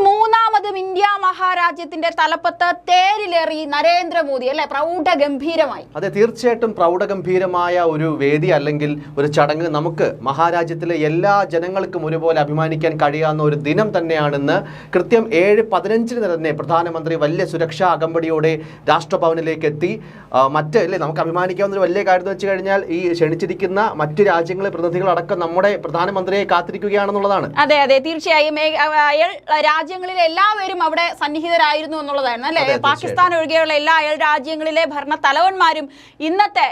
മൂന്നാമതും ഇന്ത്യ മഹാരാജ്യത്തിന്റെ തലപ്പത്ത് തേരിലേറി നരേന്ദ്രമോദി അല്ലെ? പ്രൗഢഗംഭീരമായി. അതെ തീർച്ചയായിട്ടും പ്രൗഢഗംഭീരമായ ഒരു വേദി അല്ലെങ്കിൽ ഒരു ചടങ്ങ് നമുക്ക് മഹാരാജ്യത്തിലെ എല്ലാ ജനങ്ങൾക്കും ഒരുപോലെ അഭിമാനിക്കാൻ കഴിയാവുന്ന ഒരു ദിനം തന്നെയാണെന്ന് കൃത്യം ഏഴ് പതിനഞ്ചിന് തന്നെ പ്രധാനമന്ത്രി വലിയ സുരക്ഷാ അകമ്പടിയോടെ രാഷ്ട്രഭവനിലേക്ക് എത്തി. മറ്റ് അല്ലേ നമുക്ക് അഭിമാനിക്കാവുന്ന ഒരു വലിയ കാര്യം എന്ന് വെച്ച് കഴിഞ്ഞാൽ ഈ ക്ഷണിച്ചിരിക്കുന്ന മറ്റു രാജ്യങ്ങളെ പ്രതിനിധികളടക്കം നമ്മുടെ പ്രധാനമന്ത്രിയെ കാത്തിരിക്കുകയാണെന്നുള്ളതാണ്. അതെ അതെ തീർച്ചയായും. രാജ്യങ്ങളിലെ എല്ലാവരും അവിടെ സന്നിഹിതരായിരുന്നു എന്നുള്ളതായിരുന്നു അല്ലെ? പാകിസ്ഥാൻ ഒഴികെയുള്ള എല്ലാ അയൽ രാജ്യങ്ങളിലെ ഭരണ തലവന്മാരും ഇന്നത്തെ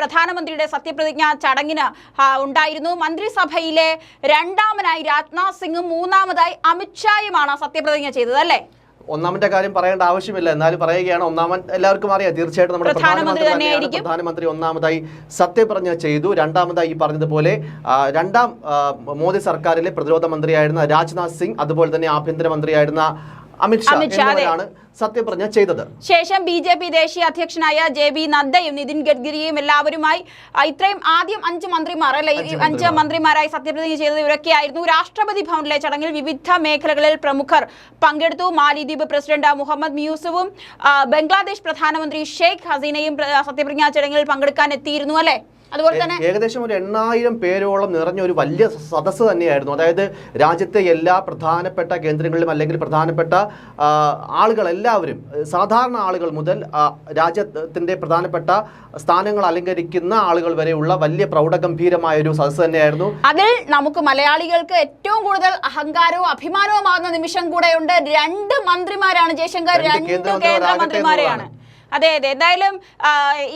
പ്രധാനമന്ത്രിയുടെ സത്യപ്രതിജ്ഞ ചടങ്ങിന് ഉണ്ടായിരുന്നു. മന്ത്രിസഭയിലെ രണ്ടാമനായി രാജ്നാഥ് സിംഗും മൂന്നാമതായി അമിത്ഷായുമാണ് സത്യപ്രതിജ്ഞ ചെയ്തത് അല്ലേ? ഒന്നാമത്തെ കാര്യം പറയേണ്ട ആവശ്യമില്ല. എന്നാലും പറയുകയാണ് ഒന്നാമൻ എല്ലാവർക്കും അറിയാം. തീർച്ചയായിട്ടും നമ്മുടെ പ്രധാനമന്ത്രി തന്നെയാണ്. പ്രധാനമന്ത്രി ഒന്നാമതായി സത്യപ്രതിജ്ഞ ചെയ്തു. രണ്ടാമതായി ഈ പറഞ്ഞതുപോലെ രണ്ടാം മോദി സർക്കാരിലെ പ്രതിരോധ മന്ത്രിയായിരുന്ന രാജ്നാഥ് സിംഗ് അതുപോലെ തന്നെ ആഭ്യന്തരമന്ത്രിയായിരുന്ന അമിത്ഷാ അതെ. സത്യപ്രതിജ്ഞ ചെയ്തത്. ശേഷം ബി ജെ പി ദേശീയ അധ്യക്ഷനായ ജെ ബി നദ്ദയും നിതിൻ ഗഡ്കരിയും എല്ലാവരുമായി ഇത്രയും ആദ്യം അഞ്ച് മന്ത്രിമാർ അല്ലെ അഞ്ച് മന്ത്രിമാരായി സത്യപ്രതിജ്ഞ ചെയ്തത് ഇവരൊക്കെയായിരുന്നു. രാഷ്ട്രപതി ഭവനിലെ ചടങ്ങിൽ വിവിധ മേഖലകളിൽ പ്രമുഖർ പങ്കെടുത്തു. മാലിദ്വീപ് പ്രസിഡന്റ് മുഹമ്മദ് മ്യൂസുവും ബംഗ്ലാദേശ് പ്രധാനമന്ത്രി ഷെയ്ഖ് ഹസീനയും പ്ര- സത്യപ്രതിജ്ഞാ ചടങ്ങിൽ പങ്കെടുക്കാൻ എത്തിയിരുന്നു അല്ലെ? അതുപോലെ തന്നെ ഏകദേശം ഒരു എണ്ണായിരം പേരോളം നിറഞ്ഞ ഒരു വലിയ സദസ്സ് തന്നെയായിരുന്നു. അതായത് രാജ്യത്തെ എല്ലാ പ്രധാനപ്പെട്ട കേന്ദ്രങ്ങളിലും അല്ലെങ്കിൽ പ്രധാനപ്പെട്ട ആളുകൾ എല്ലാവരും സാധാരണ ആളുകൾ മുതൽ രാജ്യത്തിന്റെ രാജ്യത്തിന്റെ പ്രധാനപ്പെട്ട സ്ഥാനങ്ങൾ അലങ്കരിക്കുന്ന ആളുകൾ വരെയുള്ള വലിയ പ്രൗഢഗംഭീരമായ ഒരു സദസ്സ് തന്നെയായിരുന്നു. അതിൽ നമുക്ക് മലയാളികൾക്ക് ഏറ്റവും കൂടുതൽ അഹങ്കാരവും അഭിമാനവും അഭിമാനവുമാകുന്ന നിമിഷം കൂടെയുണ്ട്. രണ്ട് മന്ത്രിമാരാണ് ജയശങ്കർ. രണ്ട് കേന്ദ്രമന്ത്രിമാരെയാണ്. അതെ അതെ. എന്തായാലും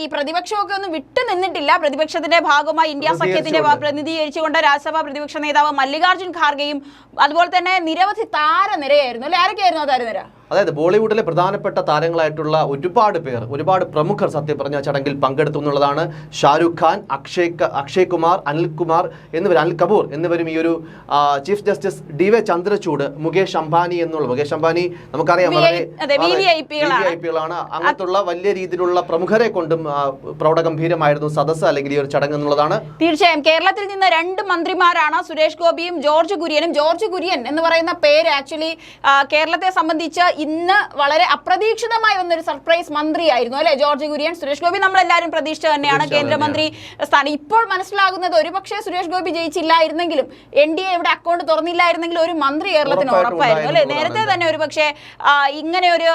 ഈ പ്രതിപക്ഷമൊക്കെ ഒന്നും വിട്ടു നിന്നിട്ടില്ല. പ്രതിപക്ഷത്തിന്റെ ഭാഗമായി ഇന്ത്യ സഖ്യത്തിന്റെ. പ്രതിനിധീകരിച്ചുകൊണ്ട് രാജ്യസഭാ പ്രതിപക്ഷ നേതാവ് മല്ലികാർജുൻ ഖാർഗെയും അതുപോലെ തന്നെ നിരവധി താരനിരയായിരുന്നു. അല്ലെ? ആരൊക്കെയായിരുന്നു ആ താരനിര? അതായത് ബോളിവുഡിലെ പ്രധാനപ്പെട്ട താരങ്ങളായിട്ടുള്ള ഒരുപാട് പേർ ഒരുപാട് പ്രമുഖർ സത്യം പറഞ്ഞ ചടങ്ങിൽ പങ്കെടുത്തു എന്നുള്ളതാണ് ഷാരൂഖ് ഖാൻ അക്ഷയ് അക്ഷയ് കുമാർ അനിൽകുമാർ എന്നിവർ അനിൽ കപൂർ എന്നിവരും ഈ ഒരു chief justice D Y Chandrachud Mukesh Ambani എന്നുള്ള മുകേഷ് അംബാനി നമുക്കറിയാം വളരെ വിഐപികളാണ് അങ്ങനത്തുള്ള വലിയ രീതിയിലുള്ള പ്രമുഖരെ കൊണ്ടും പ്രൗഢ പ്രൗഢഗംഭീരമായിരുന്നു സദസ്സ് അല്ലെങ്കിൽ ഈ ഒരു ചടങ്ങ് എന്നുള്ളതാണ്. തീർച്ചയായും കേരളത്തിൽ നിന്ന് രണ്ട് മന്ത്രിമാരാണ് സുരേഷ് ഗോപിയും ജോർജ് കുര്യനും. ജോർജ് കുര്യൻ എന്ന് പറയുന്ന പേര് ആക്ച്വലി കേരളത്തെ സംബന്ധിച്ച് ഇന്ന് വളരെ അപ്രതീക്ഷിതമായി വന്നൊരു സർപ്രൈസ് മന്ത്രിയായിരുന്നു അല്ലെ? ജോർജ് കുര്യൻ സുരേഷ് ഗോപി നമ്മളെല്ലാവരും പ്രതീക്ഷിച്ച തന്നെയാണ്. കേന്ദ്രമന്ത്രി സ്ഥാനം. ഇപ്പോൾ മനസ്സിലാകുന്നത് ഒരുപക്ഷെ സുരേഷ് ഗോപി ജയിച്ചില്ലായിരുന്നെങ്കിലും എൻ ഡി എ ഇവിടെ അക്കൗണ്ട് തുറന്നില്ലായിരുന്നെങ്കിലും ഒരു മന്ത്രി കേരളത്തിന് ഉറപ്പായിരുന്നു അല്ലെ? നേരത്തെ തന്നെ ഒരു പക്ഷേ ഇങ്ങനെ ഒരു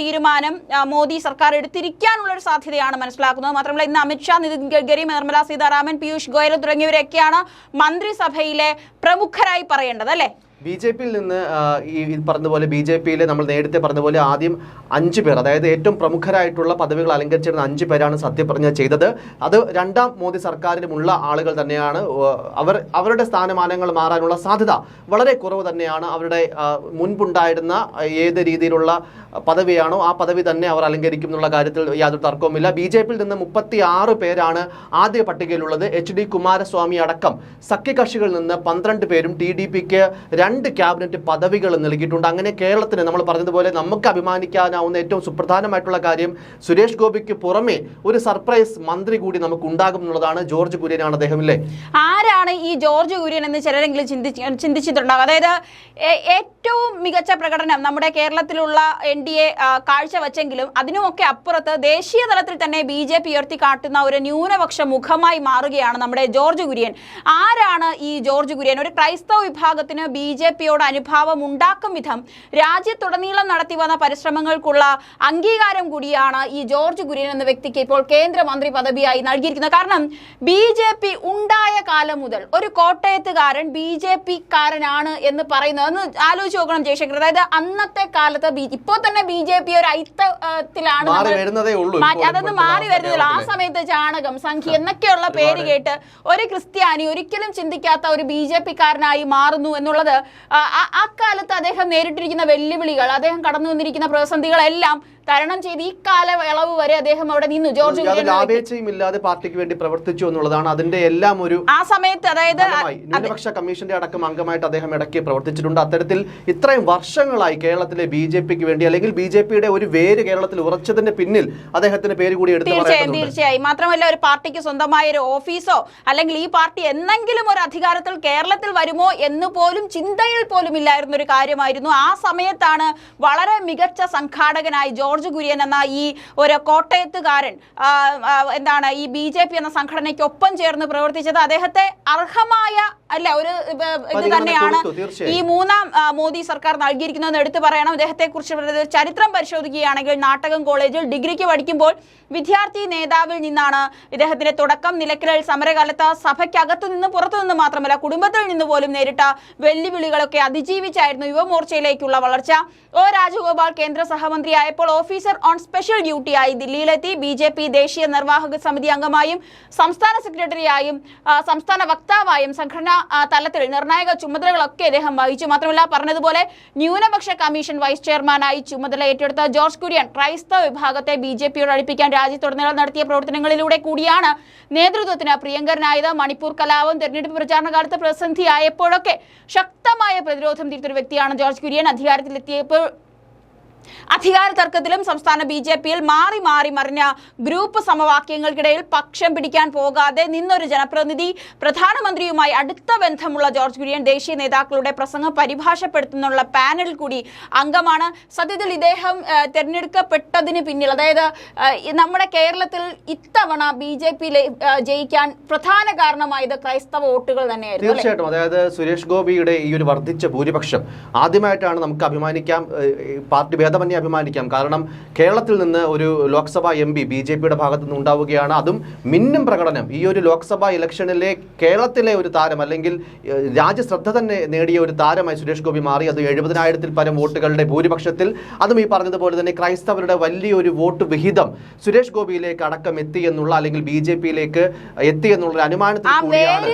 തീരുമാനം മോദി സർക്കാർ എടുത്തിരിക്കാനുള്ള ഒരു സാധ്യതയാണ് മനസ്സിലാക്കുന്നത്. മാത്രമല്ല ഇന്ന് അമിത്ഷാ നിതിൻ ഗഡ്കരി നിർമ്മല സീതാരാമൻ പീയൂഷ് ഗോയൽ തുടങ്ങിയവരൊക്കെയാണ് മന്ത്രിസഭയിലെ പ്രമുഖരായി പറയേണ്ടത് അല്ലെ? ബി ജെ പിയിൽ നിന്ന് ഈ പറഞ്ഞതുപോലെ ബി ജെ പിയിൽ നമ്മൾ നേരത്തെ പറഞ്ഞതുപോലെ ആദ്യം അഞ്ച് പേർ അതായത് ഏറ്റവും പ്രമുഖരായിട്ടുള്ള പദവികൾ അലങ്കരിച്ചിരുന്ന അഞ്ച് പേരാണ് സത്യപ്രതിജ്ഞ ചെയ്തത്. അത് രണ്ടാം മോദി സർക്കാരിലുമുള്ള ആളുകൾ തന്നെയാണ് അവർ അവരുടെ സ്ഥാനമാനങ്ങൾ മാറാനുള്ള സാധ്യത വളരെ കുറവ് തന്നെയാണ്. അവരുടെ മുൻപുണ്ടായിരുന്ന ഏത് രീതിയിലുള്ള പദവിയാണോ ആ പദവി തന്നെ അവർ അലങ്കരിക്കും എന്നുള്ള കാര്യത്തിൽ യാതൊരു തർക്കവുമില്ല. ബി ജെ പിയിൽ നിന്ന് മുപ്പത്തി ആറ് പേരാണ് ആദ്യ പട്ടികയിലുള്ളത്. എച്ച് ഡി കുമാരസ്വാമി അടക്കം സഖ്യകക്ഷികളിൽ നിന്ന് പന്ത്രണ്ട് പേരും ടി ഡി പിക്ക് രണ്ട് ക്യാബിനറ്റ് പദവികൾ നൽകിയിട്ടുണ്ട്. അങ്ങനെ കേരളത്തിന് നമ്മൾ പറഞ്ഞതുപോലെ നമുക്ക് അഭിമാനിക്കാനാവുന്ന ഏറ്റവും സുപ്രധാനമായിട്ടുള്ള കാര്യം സുരേഷ് ഗോപിക്ക് പുറമെ ഒരു സർപ്രൈസ് മന്ത്രി കൂടി നമുക്ക് ഉണ്ടാകും എന്നുള്ളതാണ് ജോർജ് കുര്യനാണ് അദ്ദേഹം ഇല്ലേ? ആരാണ് ഈ ജോർജ് കുര്യൻ എന്ന് ചിലരെങ്കിലും ചിന്തിച്ച് ചിന്തിച്ചിട്ടുണ്ടാകും അതായത് ഏറ്റവും മികച്ച പ്രകടനം നമ്മുടെ കേരളത്തിലുള്ള എൻ ഡി എ കാഴ്ചവെച്ചെങ്കിലും അതിനുമൊക്കെ അപ്പുറത്ത് ദേശീയ തലത്തിൽ തന്നെ ബി ജെ പി ഉയർത്തി കാട്ടുന്ന ഒരു ന്യൂനപക്ഷ മുഖമായി മാറുകയാണ് നമ്മുടെ ജോർജ് കുര്യൻ. ആരാണ് ഈ ജോർജ് കുര്യൻ? ഒരു ക്രൈസ്തവ വിഭാഗത്തിന് ബി ജെ പിയോട് അനുഭാവം ഉണ്ടാക്കും വിധം രാജ്യത്തുടനീളം നടത്തി വന്ന പരിശ്രമങ്ങൾക്കുള്ള അംഗീകാരം കൂടിയാണ് ഈ ജോർജ് കുര്യൻ എന്ന വ്യക്തിക്ക് ഇപ്പോൾ കേന്ദ്രമന്ത്രി പദവിയായി നൽകിയിരിക്കുന്നത്. കാരണം ബി ജെ പി ഉണ്ടായ കാലം മുതൽ ഒരു കോട്ടയത്തുകാരൻ ബി ജെ പി കാരനാണ് എന്ന് പറയുന്നത്. ഒന്ന് ആലോചിച്ച് നോക്കണം ജയശങ്കർ. അതായത് അന്നത്തെ കാലത്ത് ഇപ്പോ തന്നെ ബി ജെ പി ഒരു ഐത്തത്തിലാണ് വരുന്നതേ അതൊന്നും മാറി വരുന്നില്ല ആ. സമയത്ത് ചാണകം സംഖ്യ എന്നൊക്കെയുള്ള പേര് കേട്ട് ഒരു ക്രിസ്ത്യാനി ഒരിക്കലും ചിന്തിക്കാത്ത ഒരു ബി ജെ പി കാരനായി മാറുന്നു എന്നുള്ളത് അക്കാലത്ത് അദ്ദേഹം നേരിട്ടിരിക്കുന്ന വെല്ലുവിളികൾ അദ്ദേഹം കടന്നു വന്നിരിക്കുന്ന പ്രതിസന്ധികളെല്ലാം തരണം ചെയ്ത് ഈ കാലയളവ് വരെ അദ്ദേഹം അവിടെ നിന്നു. ജോർജ്. ലാഭേച്ഛയും ഇല്ലാതെ പാർട്ടിക്ക് വേണ്ടി പ്രവർത്തിച്ചു എന്നുള്ളതാണ്. അതിന്റെ എല്ലാം ഒരു ആ സമയത്ത് അതായത് ന്യൂനപക്ഷ കമ്മീഷന്റെ അടക്കം അംഗമായിട്ട് അദ്ദേഹം ഇടയ്ക്ക് പ്രവർത്തിച്ചിട്ടുണ്ട്. അത്തരത്തിൽ ഇത്രയും വർഷങ്ങളായി കേരളത്തിലെ ബി ജെ പിക്ക് വേണ്ടി അല്ലെങ്കിൽ ബി ജെ പിയുടെ ഒരു വേര് കേരളത്തിൽ ഉറച്ചതിന്റെ പിന്നിൽ അദ്ദേഹത്തിന്റെ പേര് കൂടി എടുത്തു തീർച്ചയായും തീർച്ചയായും. മാത്രമല്ല ഒരു പാർട്ടിക്ക് സ്വന്തമായ ഒരു ഓഫീസോ അല്ലെങ്കിൽ ഈ പാർട്ടി എന്തെങ്കിലും ഒരു അധികാരത്തിൽ കേരളത്തിൽ വരുമോ എന്ന് പോലും ചിന്തയിൽ പോലും ഇല്ലായിരുന്ന ഒരു കാര്യമായിരുന്നു. ആ സമയത്താണ് വളരെ മികച്ച സംഘാടകനായി ജോർജ് കുര്യൻ എന്ന ഈ ഒരു കോട്ടയത്തുകാരൻ എന്താണ് ഈ ബി ജെ പി എന്ന സംഘടനയ്ക്കൊപ്പം ചേർന്ന് പ്രവർത്തിച്ചത് അദ്ദേഹത്തെ അർഹമായ അല്ല ഒരു ഇത് തന്നെയാണ് ഈ മൂന്നാം മോദി സർക്കാർ നൽകിയിരിക്കുന്നതെന്ന് എടുത്തു പറയണം. അദ്ദേഹത്തെ കുറിച്ച് ചരിത്രം പരിശോധിക്കുകയാണെങ്കിൽ നാട്ടകം കോളേജിൽ ഡിഗ്രിക്ക് പഠിക്കുമ്പോൾ വിദ്യാർത്ഥി നേതാവിൽ നിന്നാണ് ഇദ്ദേഹത്തിന്റെ തുടക്കം. നിലയ്ക്കലിൽ സമരകാലത്ത് സഭയ്ക്കകത്തു നിന്ന് പുറത്തു നിന്ന് മാത്രമല്ല കുടുംബത്തിൽ നിന്ന് പോലും നേരിട്ട വെല്ലുവിളികളൊക്കെ അതിജീവിച്ചായിരുന്നു യുവമോർച്ചയിലേക്കുള്ള വളർച്ച. ഒ രാജഗോപാൽ കേന്ദ്ര സഹമന്ത്രിയായപ്പോൾ ഓഫീസർ ഓൺ സ്പെഷ്യൽ ഡ്യൂട്ടിയായി ദില്ലിയിലെത്തി. ബി ജെ പി ദേശീയ നിർവാഹക സമിതി അംഗമായും സംസ്ഥാന സെക്രട്ടറിയായും സംസ്ഥാന വക്താവായും സംഘടനാ തലത്തിൽ നിർണായക ചുമതലകളൊക്കെ അദ്ദേഹം വഹിച്ചു. മാത്രമല്ല പറഞ്ഞതുപോലെ ന്യൂനപക്ഷ കമ്മീഷൻ വൈസ് ചെയർമാനായി ചുമതല ഏറ്റെടുത്ത ജോർജ് കുര്യൻ ക്രൈസ്തവ വിഭാഗത്തെ ബി ജെ പിയോട് അടുപ്പിക്കാൻ രാജ്യത്തുടനീളം നടത്തിയ പ്രവർത്തനങ്ങളിലൂടെ കൂടിയാണ് നേതൃത്വത്തിന് പ്രിയങ്കരനായത്. മണിപ്പൂർ കലാപം തെരഞ്ഞെടുപ്പ് പ്രചാരണ കാലത്ത് പ്രതിസന്ധിയായപ്പോഴൊക്കെ ശക്തമായ പ്രതിരോധം തീർത്തൊരു വ്യക്തിയാണ് ജോർജ് കുര്യൻ. അധികാരത്തിലെത്തിയപ്പോൾ അധികാര തർക്കത്തിലും സംസ്ഥാന ബി ജെ പിയിൽ മാറി മാറി മറിഞ്ഞ ഗ്രൂപ്പ് സമവാക്യങ്ങൾക്കിടയിൽ പക്ഷം പിടിക്കാൻ പോകാതെ നിന്നൊരു ജനപ്രതിനിധി പ്രധാനമന്ത്രിയുമായി അടുത്ത ബന്ധമുള്ള ജോർജ് കുര്യൻ ദേശീയ നേതാക്കളുടെ പ്രസംഗം പരിഭാഷപ്പെടുത്തുന്നുള്ള പാനൽ കൂടി അംഗമാണ്. സത്യത്തിൽ ഇദ്ദേഹം തിരഞ്ഞെടുക്കപ്പെട്ടതിന് പിന്നിൽ അതായത് നമ്മുടെ കേരളത്തിൽ ഇത്തവണ ബി ജെ പി ജയിക്കാൻ പ്രധാന കാരണമായത് ക്രൈസ്തവ വോട്ടുകൾ തന്നെയായിരുന്നു? തീർച്ചയായിട്ടും. അതായത് സുരേഷ് ഗോപിയുടെ ഈ ഒരു വർദ്ധിച്ച ഭൂരിപക്ഷം ആദ്യമായിട്ടാണ് നമുക്ക് അഭിമാനിക്കാം. പാർട്ടി ഭേദമന്യേ അഭിമാനിക്കാം. കാരണം കേരളത്തിൽ നിന്ന് ഒരു Lok Sabha M P B J പിയുടെ ഭാഗത്തു നിന്ന് ഉണ്ടാവുകയാണ്. അതും മിന്നും പ്രകടനം. ഈ ഒരു ലോക്സഭാ ഇലക്ഷനിലെ കേരളത്തിലെ ഒരു താരം അല്ലെങ്കിൽ രാജ്യശ്രദ്ധ തന്നെ നേടിയ ഒരു താരമായി സുരേഷ് ഗോപി മാറി. അത് എഴുപതിനായിരത്തിൽ പരം വോട്ടുകളുടെ ഭൂരിപക്ഷത്തിൽ. അതും ഈ പറഞ്ഞതുപോലെ തന്നെ ക്രൈസ്തവരുടെ വലിയൊരു വോട്ട് വിഹിതം സുരേഷ് ഗോപിയിലേക്ക് അടക്കം എത്തി എന്നുള്ള അല്ലെങ്കിൽ ബി ജെ പിയിലേക്ക് എത്തി എന്നുള്ള ഒരു അനുമാനത്തിൽ കൂടിയാണ്.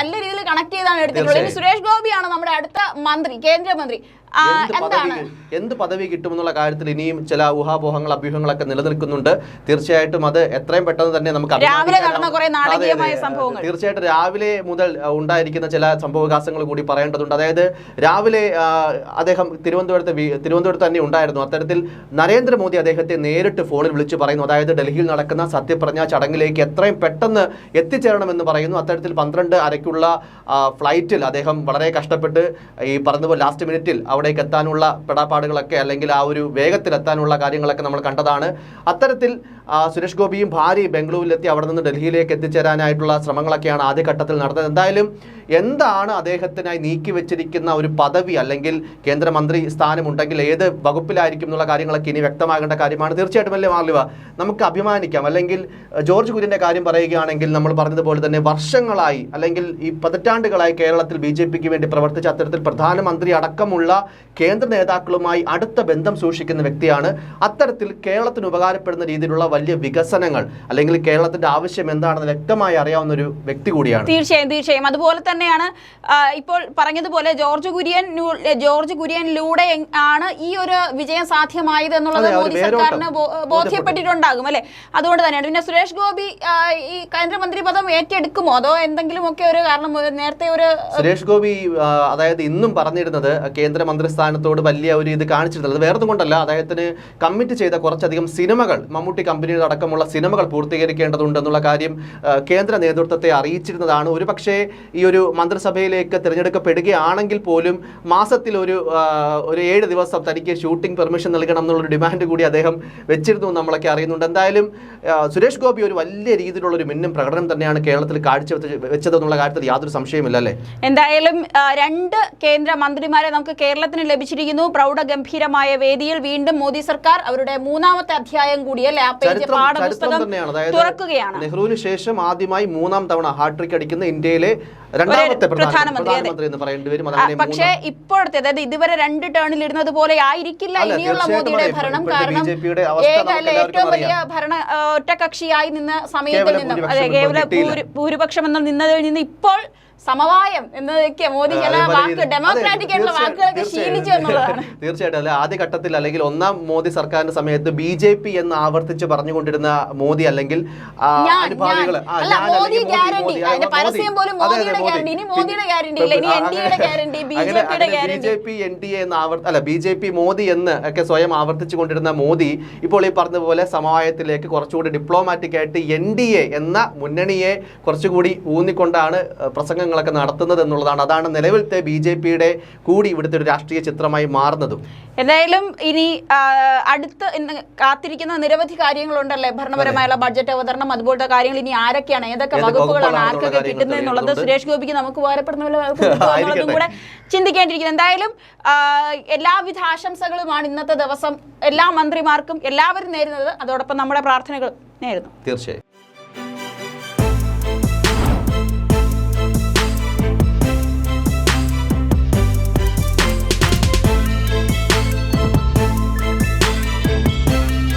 നല്ല രീതിയിൽ കണക്ട് ചെയ്താണ് എടുത്തിട്ടുള്ളത്. ഇനി സുരേഷ് ഗോപിയാണ് നമ്മുടെ അടുത്ത മന്ത്രി കേന്ദ്രമന്ത്രി എന്ത് പദവി കിട്ടുമെന്നുള്ള കാര്യത്തിൽ ഇനിയും ചില ഊഹാപോഹങ്ങൾ അഭ്യൂഹങ്ങളൊക്കെ നിലനിൽക്കുന്നുണ്ട്. തീർച്ചയായിട്ടും അത് എത്രയും പെട്ടെന്ന് തന്നെ നമുക്ക് രാവിലെ. നടന്ന കുറേ നാടകീയമായ സംഭവങ്ങൾ. തീർച്ചയായിട്ടും രാവിലെ മുതൽ ഉണ്ടായിരിക്കുന്ന ചില സംഭവവികാസങ്ങൾ കൂടി പറയേണ്ടതുണ്ട്. അതായത് രാവിലെ അദ്ദേഹം തിരുവനന്തപുരത്ത് തിരുവനന്തപുരത്ത് തന്നെ ഉണ്ടായിരുന്നു. അത്തരത്തിൽ നരേന്ദ്രമോദി അദ്ദേഹത്തെ നേരിട്ട് ഫോണിൽ വിളിച്ചു പറയുന്നു. അതായത് ഡൽഹിയിൽ നടക്കുന്ന സത്യപ്രജ്ഞ ചടങ്ങിലേക്ക് എത്രയും പെട്ടെന്ന് എത്തിച്ചേരണമെന്ന് പറയുന്നു. അത്തരത്തിൽ പന്ത്രണ്ട് അരയ്ക്കുള്ള ഫ്ലൈറ്റിൽ അദ്ദേഹം വളരെ കഷ്ടപ്പെട്ട് ഈ പറഞ്ഞതുപോലെ ലാസ്റ്റ് മിനിറ്റിൽ അവിടേക്ക് എത്താനുള്ള പെടാപ്പാടുകളൊക്കെ അല്ലെങ്കിൽ ആ ഒരു വേഗത്തിൽ എത്താനുള്ള കാര്യങ്ങളൊക്കെ നമ്മൾ കണ്ടതാണ്. അത്തരത്തിൽ സുരേഷ് ഗോപിയും ഭാര്യയും ബംഗളൂരിലെത്തി അവിടെ നിന്ന് ഡൽഹിയിലേക്ക് എത്തിച്ചേരാനായിട്ടുള്ള ശ്രമങ്ങളൊക്കെയാണ് ആദ്യഘട്ടത്തിൽ നടന്നത്. എന്തായാലും എന്താണ് അദ്ദേഹത്തിനായി നീക്കി വെച്ചിരിക്കുന്ന ഒരു പദവി അല്ലെങ്കിൽ കേന്ദ്രമന്ത്രി സ്ഥാനമുണ്ടെങ്കിൽ ഏത് വകുപ്പിലായിരിക്കും എന്നുള്ള കാര്യങ്ങളൊക്കെ ഇനി വ്യക്തമാകേണ്ട കാര്യമാണ്. തീർച്ചയായിട്ടും അല്ലേ മാർലിവ? നമുക്ക് അഭിമാനിക്കാം. അല്ലെങ്കിൽ ജോർജ് കുര്യന്റെ കാര്യം പറയുകയാണെങ്കിൽ നമ്മൾ പറഞ്ഞതുപോലെ തന്നെ വർഷങ്ങളായി അല്ലെങ്കിൽ ഈ പതിറ്റാണ്ടുകളായി കേരളത്തിൽ ബി വേണ്ടി പ്രവർത്തിച്ച അത്തരത്തിൽ പ്രധാനമന്ത്രി അടക്കമുള്ള കേന്ദ്ര നേതാക്കളുമായി അടുത്ത ബന്ധം സൂക്ഷിക്കുന്ന വ്യക്തിയാണ്. അത്തരത്തിൽ കേരളത്തിന് ഉപകാരപ്പെടുന്ന രീതിയിലുള്ള വലിയ വികസനങ്ങൾ അല്ലെങ്കിൽ കേരളത്തിന്റെ ആവശ്യം എന്താണെന്ന് വ്യക്തമായി അറിയാവുന്ന ഒരു വ്യക്തി കൂടിയാണ്. തീർച്ചയായും തീർച്ചയായും. അതുപോലെ തന്നെയാണ് ഇപ്പോൾ പറഞ്ഞതുപോലെ ജോർജ് കുര്യൻ ജോർജ് കുര്യനിലൂടെ ആണ് ഈ ഒരു വിജയം സാധ്യമായത് എന്നുള്ളത് മോദി സർക്കാരിന് ബോധ്യപ്പെട്ടിട്ടുണ്ടാകും അല്ലെ? അതുകൊണ്ട് തന്നെയാണ്. പിന്നെ സുരേഷ് ഗോപി ഈ കേന്ദ്രമന്ത്രി പദം ഏറ്റെടുക്കുമോ? അതോ എന്തെങ്കിലും ഒക്കെ ഒരു കാരണം നേരത്തെ ഒരു സുരേഷ് ഗോപി അതായത് ഇന്നും പറഞ്ഞിരുന്നത് കേന്ദ്ര മന്ത്രിസ്ഥാനത്തോട് വലിയ ഒരു ഇത് കാണിച്ചിരുന്നത്. വേറെ കൊണ്ടല്ല. അദ്ദേഹത്തിന് കമ്മിറ്റ് ചെയ്ത കുറച്ചധികം സിനിമകൾ മമ്മൂട്ടി കമ്പനിയുടെ അടക്കമുള്ള സിനിമകൾ പൂർത്തീകരിക്കേണ്ടതുണ്ട് എന്നുള്ള കാര്യം കേന്ദ്ര നേതൃത്വത്തെ അറിയിച്ചിരുന്നതാണ്. ഒരു പക്ഷേ ഈ ഒരു മന്ത്രിസഭയിലേക്ക് തിരഞ്ഞെടുക്കപ്പെടുകയാണെങ്കിൽ പോലും മാസത്തിൽ ഒരു ഒരു ഏഴ് ദിവസം തനിക്ക് ഷൂട്ടിംഗ് പെർമിഷൻ നൽകണം എന്നുള്ളൊരു ഡിമാൻഡ് കൂടി അദ്ദേഹം വെച്ചിരുന്നു നമ്മളൊക്കെ അറിയുന്നുണ്ട്. എന്തായാലും സുരേഷ് ഗോപി ഒരു വലിയ രീതിയിലുള്ള ഒരു മിന്നും പ്രകടനം തന്നെയാണ് കേരളത്തിൽ കാഴ്ച വെച്ചത് എന്നുള്ള കാര്യത്തിൽ യാതൊരു സംശയമില്ല അല്ലേ? എന്തായാലും രണ്ട് കേന്ദ്ര മന്ത്രിമാരെ നമുക്ക് കേരളത്തിന് ലഭിച്ചിരിക്കുന്നു. പ്രൗഢഗംഭീരമായ വേദിയിൽ വീണ്ടും മോദി സർക്കാർ അവരുടെ മൂന്നാമത്തെ അധ്യായം കൂടി അല്ലെ? ആ പേജ് പാഠപുസ്തകം തുറക്കുകയാണ്. നെഹ്റുവിന് ശേഷം ആദ്യമായി മൂന്നാം തവണ ഹാട്രിക് അടിക്കുന്ന ഇന്ത്യയിലെ പ്രധാനമന്ത്രി എന്ന് പറയേണ്ടി വരും. പക്ഷേ ഇപ്പോഴത്തെ അതായത് ഇതുവരെ രണ്ട് ടേണിൽ ഇരുന്നത് പോലെ ആയിരിക്കില്ല ഇനിയുള്ള മോദിയുടെ ഭരണം. കാരണം ഏറ്റവും വലിയ. ഭരണ ഒറ്റകക്ഷിയായി നിന്ന സമയത്തിൽ നിന്നും അതെ കേവല. ഭൂരിപക്ഷം എന്ന നിന്നതിൽ നിന്ന് ഇപ്പോൾ സമവായം എന്നതൊക്കെ മോദി ചില വാക്ക് ഡെമോക്രാറ്റിക് ആയിട്ടുള്ള വാക്കുകളൊക്കെ. ശീലിച്ചു എന്നുള്ളതാണ്. തീർച്ചയായിട്ടും. അല്ലെ ആദ്യ ഘട്ടത്തിൽ അല്ലെങ്കിൽ ഒന്നാം മോദി സർക്കാരിന്റെ സമയത്ത് ബി ജെ പി എന്ന് ആവർത്തിച്ച് പറഞ്ഞുകൊണ്ടിരുന്ന മോദി അല്ലെങ്കിൽ അതിന്റെ പരസ്യം പോലും മോദിയുടെ എന്ന് അല്ല ബി ജെ പി മോദി എന്ന് ഒക്കെ സ്വയം ആവർത്തിച്ചു കൊണ്ടിരുന്ന മോദി ഇപ്പോൾ ഈ പറഞ്ഞതുപോലെ സമവായത്തിലേക്ക് കുറച്ചുകൂടി ഡിപ്ലോമാറ്റിക് ആയിട്ട് എൻ ഡി എ എന്ന മുന്നണിയെ കുറച്ചുകൂടി ഊന്നിക്കൊണ്ടാണ് പ്രസംഗങ്ങളൊക്കെ നടത്തുന്നത് എന്നുള്ളതാണ്. അതാണ് നിലവിലത്തെ ബി ജെ പിയുടെ കൂടി ഇവിടുത്തെ ഒരു രാഷ്ട്രീയ ചിത്രമായി മാറുന്നതും. എന്തായാലും ഇനി അടുത്ത് ഇന്ന് കാത്തിരിക്കുന്ന നിരവധി കാര്യങ്ങളുണ്ടല്ലേ? ഭരണപരമായുള്ള ബഡ്ജറ്റ് അവതരണം അതുപോലത്തെ കാര്യങ്ങൾ ഇനി ആരൊക്കെയാണ് ഏതൊക്കെ വകുപ്പുകളാണ് ആർക്കൊക്കെ കിട്ടുന്നത് എന്നുള്ളത് അറിയേണ്ടതുണ്ട്. സുരേഷ് ഗോപിക്ക് നമുക്ക് ഉപകാരപ്പെടുന്ന കൂടെ ചിന്തിക്കേണ്ടിയിരിക്കുന്നു. എന്തായാലും എല്ലാവിധ ആശംസകളുമാണ് ഇന്നത്തെ ദിവസം. എല്ലാ മന്ത്രിമാർക്കും എല്ലാവരും നേരുന്നത്. അതോടൊപ്പം നമ്മുടെ പ്രാർത്ഥനകൾ നേരുന്നു. തീർച്ചയായും.